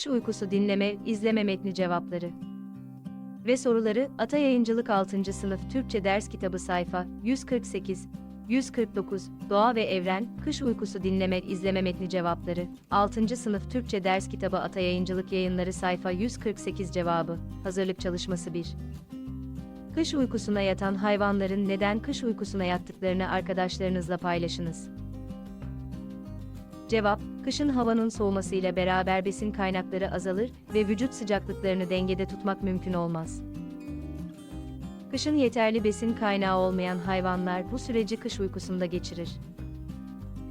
Kış uykusu dinleme, izleme metni cevapları. Ve soruları Ata Yayıncılık 6. sınıf Türkçe ders kitabı sayfa 148 149 Doğa ve Evren Kış uykusu dinleme, izleme metni cevapları. 6. sınıf Türkçe ders kitabı Ata Yayıncılık yayınları sayfa 148 cevabı. Hazırlık çalışması 1. Kış uykusuna yatan hayvanların neden kış uykusuna yattıklarını arkadaşlarınızla paylaşınız. Cevap, kışın havanın soğumasıyla beraber besin kaynakları azalır ve vücut sıcaklıklarını dengede tutmak mümkün olmaz. Kışın yeterli besin kaynağı olmayan hayvanlar bu süreci kış uykusunda geçirir.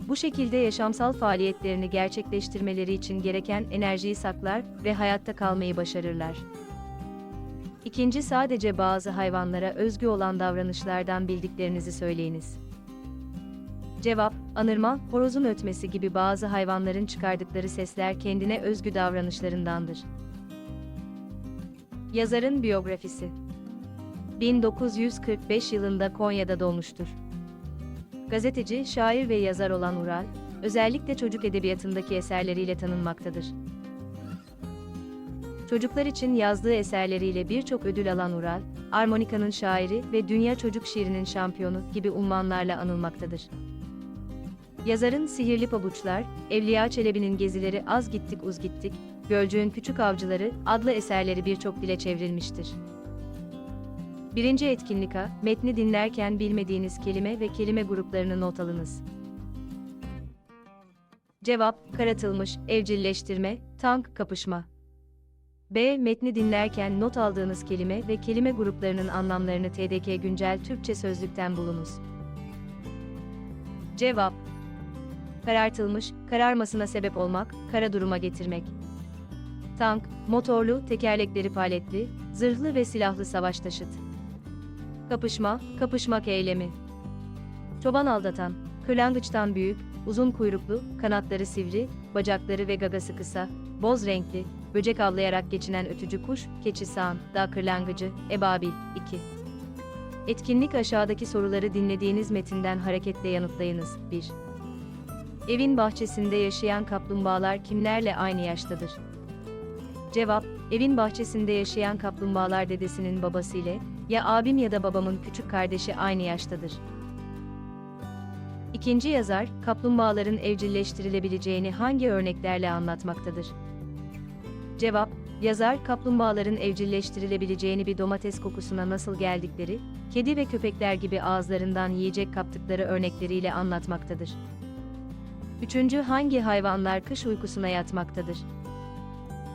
Bu şekilde yaşamsal faaliyetlerini gerçekleştirmeleri için gereken enerjiyi saklar ve hayatta kalmayı başarırlar. İkinci sadece bazı hayvanlara özgü olan davranışlardan bildiklerinizi söyleyiniz. Cevap, anırma, horozun ötmesi gibi bazı hayvanların çıkardıkları sesler kendine özgü davranışlarındandır. Yazarın biyografisi 1945 yılında Konya'da doğmuştur. Gazeteci, şair ve yazar olan Ural, özellikle çocuk edebiyatındaki eserleriyle tanınmaktadır. Çocuklar için yazdığı eserleriyle birçok ödül alan Ural, armonikanın şairi ve dünya çocuk şiirinin şampiyonu gibi unvanlarla anılmaktadır. Yazarın Sihirli Pabuçlar, Evliya Çelebi'nin Gezileri Az Gittik Uz Gittik, Gölcüğün Küçük Avcıları adlı eserleri birçok dile çevrilmiştir. Birinci etkinlik A, metni dinlerken bilmediğiniz kelime ve kelime gruplarını not alınız. Cevap, karatılmış, evcilleştirme, tank, kapışma. B. Metni dinlerken not aldığınız kelime ve kelime gruplarının anlamlarını TDK Güncel Türkçe Sözlük'ten bulunuz. Cevap Karartılmış, kararmasına sebep olmak, kara duruma getirmek. Tank, motorlu, tekerlekleri paletli, zırhlı ve silahlı savaş taşıt. Kapışma, kapışmak eylemi. Çoban aldatan, kırlangıçtan büyük, uzun kuyruklu, kanatları sivri, bacakları ve gagası kısa, boz renkli, böcek avlayarak geçinen ötücü kuş, keçi sağan, dağ kırlangıcı, ebabil, 2. Etkinlik aşağıdaki soruları dinlediğiniz metinden hareketle yanıtlayınız. 1. Evin bahçesinde yaşayan kaplumbağalar kimlerle aynı yaştadır? Cevap, evin bahçesinde yaşayan kaplumbağalar dedesinin babası ile, ya abim ya da babamın küçük kardeşi aynı yaştadır. İkinci yazar, kaplumbağaların evcilleştirilebileceğini hangi örneklerle anlatmaktadır? Cevap, yazar kaplumbağaların evcilleştirilebileceğini bir domates kokusuna nasıl geldikleri, kedi ve köpekler gibi ağızlarından yiyecek kaptıkları örnekleriyle anlatmaktadır. Üçüncü hangi hayvanlar kış uykusuna yatmaktadır?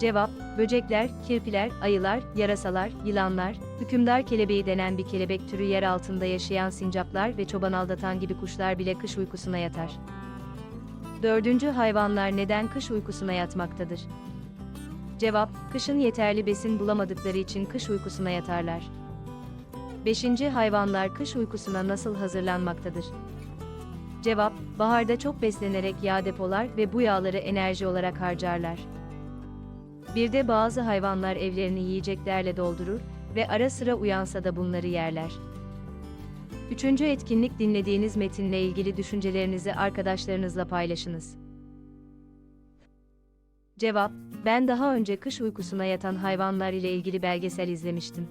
Cevap, böcekler, kirpiler, ayılar, yarasalar, yılanlar, hükümdar kelebeği denen bir kelebek türü yer altında yaşayan sincaplar ve çoban aldatan gibi kuşlar bile kış uykusuna yatar. Dördüncü hayvanlar neden kış uykusuna yatmaktadır? Cevap, kışın yeterli besin bulamadıkları için kış uykusuna yatarlar. Beşinci hayvanlar kış uykusuna nasıl hazırlanmaktadır? Cevap, baharda çok beslenerek yağ depolar ve bu yağları enerji olarak harcarlar. Bir de bazı hayvanlar evlerini yiyeceklerle doldurur ve ara sıra uyansa da bunları yerler. Üçüncü etkinlik dinlediğiniz metinle ilgili düşüncelerinizi arkadaşlarınızla paylaşınız. Cevap, ben daha önce kış uykusuna yatan hayvanlar ile ilgili belgesel izlemiştim.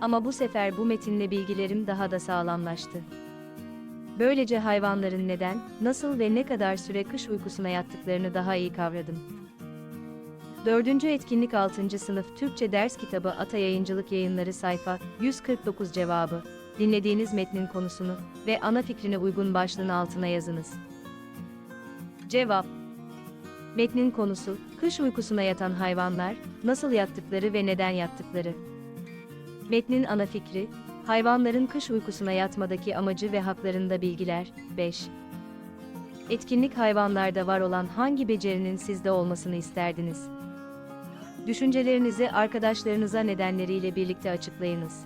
Ama bu sefer bu metinle bilgilerim daha da sağlamlaştı. Böylece hayvanların neden, nasıl ve ne kadar süre kış uykusuna yattıklarını daha iyi kavradım. Dördüncü etkinlik 6. sınıf Türkçe ders kitabı Ata Yayıncılık Yayınları sayfa 149 cevabı. Dinlediğiniz metnin konusunu ve ana fikrine uygun başlığın altına yazınız. Cevap Metnin konusu, kış uykusuna yatan hayvanlar, nasıl yattıkları ve neden yattıkları. Metnin ana fikri, hayvanların kış uykusuna yatmadaki amacı ve haklarında bilgiler. 5. Etkinlik hayvanlarda var olan hangi becerinin sizde olmasını isterdiniz? Düşüncelerinizi arkadaşlarınıza nedenleriyle birlikte açıklayınız.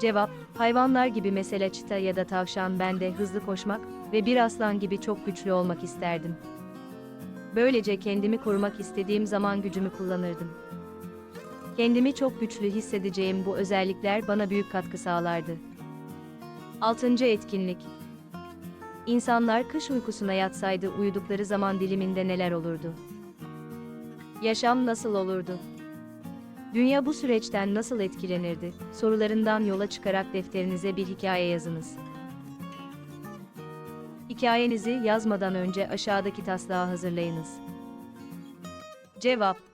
Cevap, hayvanlar gibi mesela çita ya da tavşan ben de hızlı koşmak ve bir aslan gibi çok güçlü olmak isterdim. Böylece kendimi korumak istediğim zaman gücümü kullanırdım. Kendimi çok güçlü hissedeceğim bu özellikler bana büyük katkı sağlardı. 6. etkinlik İnsanlar kış uykusuna yatsaydı uyudukları zaman diliminde neler olurdu? Yaşam nasıl olurdu? Dünya bu süreçten nasıl etkilenirdi? Sorularından yola çıkarak defterinize bir hikaye yazınız. Hikayenizi yazmadan önce aşağıdaki taslağı hazırlayınız. Cevap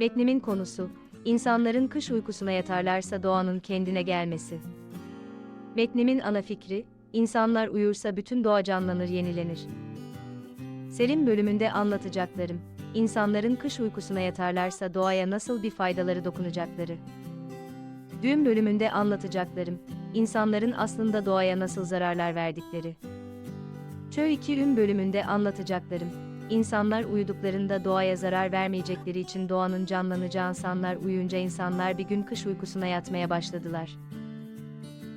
Metnimin konusu, insanların kış uykusuna yatarlarsa doğanın kendine gelmesi. Metnimin ana fikri, insanlar uyursa bütün doğa canlanır yenilenir. Selim bölümünde anlatacaklarım, insanların kış uykusuna yatarlarsa doğaya nasıl bir faydaları dokunacakları. Düğün bölümünde anlatacaklarım, insanların aslında doğaya nasıl zararlar verdikleri. Çö 2 ün bölümünde anlatacaklarım, insanlar uyuduklarında doğaya zarar vermeyecekleri için doğanın canlanacağı insanlar uyuyunca insanlar bir gün kış uykusuna yatmaya başladılar.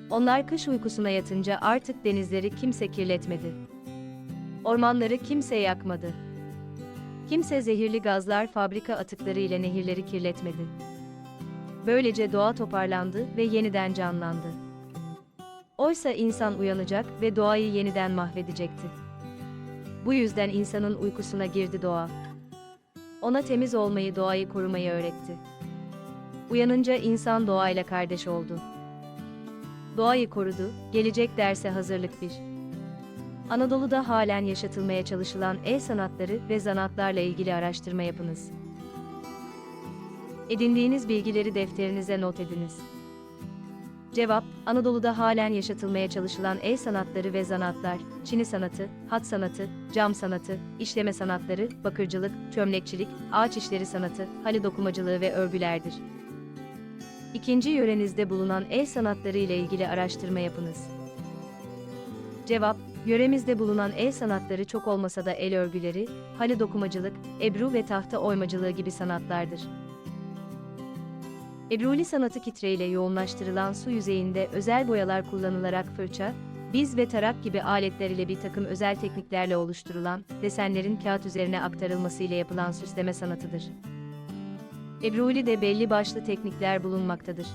Onlar kış uykusuna yatınca artık denizleri kimse kirletmedi. Ormanları kimse yakmadı. Kimse zehirli gazlar fabrika atıkları ile nehirleri kirletmedi. Böylece doğa toparlandı ve yeniden canlandı. Oysa insan uyanacak ve doğayı yeniden mahvedecekti. Bu yüzden insanın uykusuna girdi doğa. Ona temiz olmayı, doğayı korumayı öğretti. Uyanınca insan doğayla kardeş oldu. Doğayı korudu, gelecek derse hazırlık bir. Anadolu'da halen yaşatılmaya çalışılan el sanatları ve zanatlarla ilgili araştırma yapınız. Edindiğiniz bilgileri defterinize not ediniz. Cevap, Anadolu'da halen yaşatılmaya çalışılan el sanatları ve zanatlar, çini sanatı, hat sanatı, cam sanatı, işleme sanatları, bakırcılık, çömlekçilik, ağaç işleri sanatı, halı dokumacılığı ve örgülerdir. İkinci yörenizde bulunan el sanatları ile ilgili araştırma yapınız. Cevap, yöremizde bulunan el sanatları çok olmasa da el örgüleri, halı dokumacılık, ebru ve tahta oymacılığı gibi sanatlardır. Ebruli sanatı kitreyle yoğunlaştırılan su yüzeyinde özel boyalar kullanılarak fırça, biz ve tarak gibi aletler ile bir takım özel tekniklerle oluşturulan, desenlerin kağıt üzerine aktarılması ile yapılan süsleme sanatıdır. Ebruli'de belli başlı teknikler bulunmaktadır.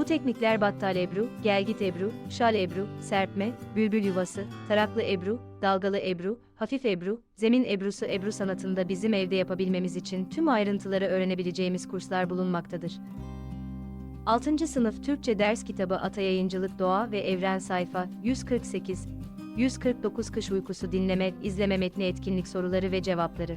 Bu teknikler battal ebru, gelgit ebru, şal ebru, serpme, bülbül yuvası, taraklı ebru, dalgalı ebru, hafif ebru, zemin ebrusu ebru sanatında bizim evde yapabilmemiz için tüm ayrıntıları öğrenebileceğimiz kurslar bulunmaktadır. 6. Sınıf Türkçe Ders Kitabı Ata Yayıncılık Doğa ve Evren Sayfa 148 149 Kış Uykusu Dinleme, izleme metni etkinlik soruları ve cevapları